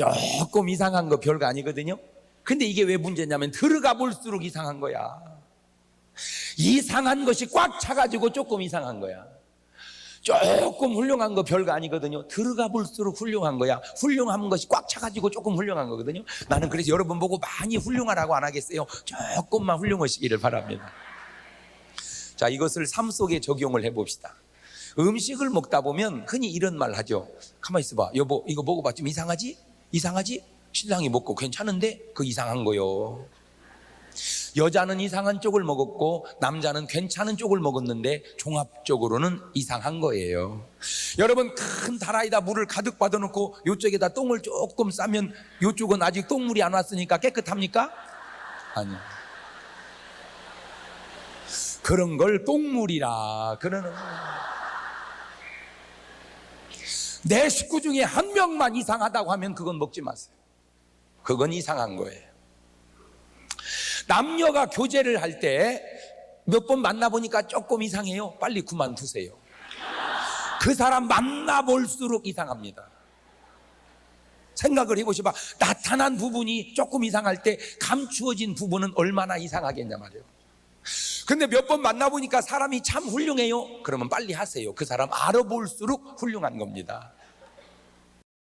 조금 이상한 거 별거 아니거든요. 근데 이게 왜 문제냐면 들어가 볼수록 이상한 거야. 이상한 것이 꽉 차가지고 조금 이상한 거야. 조금 훌륭한 거 별거 아니거든요. 들어가 볼수록 훌륭한 거야. 훌륭한 것이 꽉 차가지고 조금 훌륭한 거거든요. 나는 그래서 여러분 보고 많이 훌륭하라고 안 하겠어요. 조금만 훌륭하시기를 바랍니다. 자, 이것을 삶 속에 적용을 해 봅시다. 음식을 먹다 보면 흔히 이런 말 하죠. 가만히 있어봐. 여보, 이거 먹어봐. 좀 이상하지? 이상하지? 신랑이 먹고 괜찮은데? 그 이상한 거요. 여자는 이상한 쪽을 먹었고 남자는 괜찮은 쪽을 먹었는데 종합적으로는 이상한 거예요. 여러분 큰 다라이다 물을 가득 받아놓고 이쪽에다 똥을 조금 싸면 이쪽은 아직 똥물이 안 왔으니까 깨끗합니까? 아니요. 그런 걸 똥물이라 그러는. 내 식구 중에 한 명만 이상하다고 하면 그건 먹지 마세요. 그건 이상한 거예요. 남녀가 교제를 할 때 몇 번 만나보니까 조금 이상해요. 빨리 그만두세요. 그 사람 만나볼수록 이상합니다. 생각을 해보셔봐. 나타난 부분이 조금 이상할 때 감추어진 부분은 얼마나 이상하겠냐 말이에요. 근데 몇 번 만나보니까 사람이 참 훌륭해요. 그러면 빨리 하세요. 그 사람 알아볼수록 훌륭한 겁니다.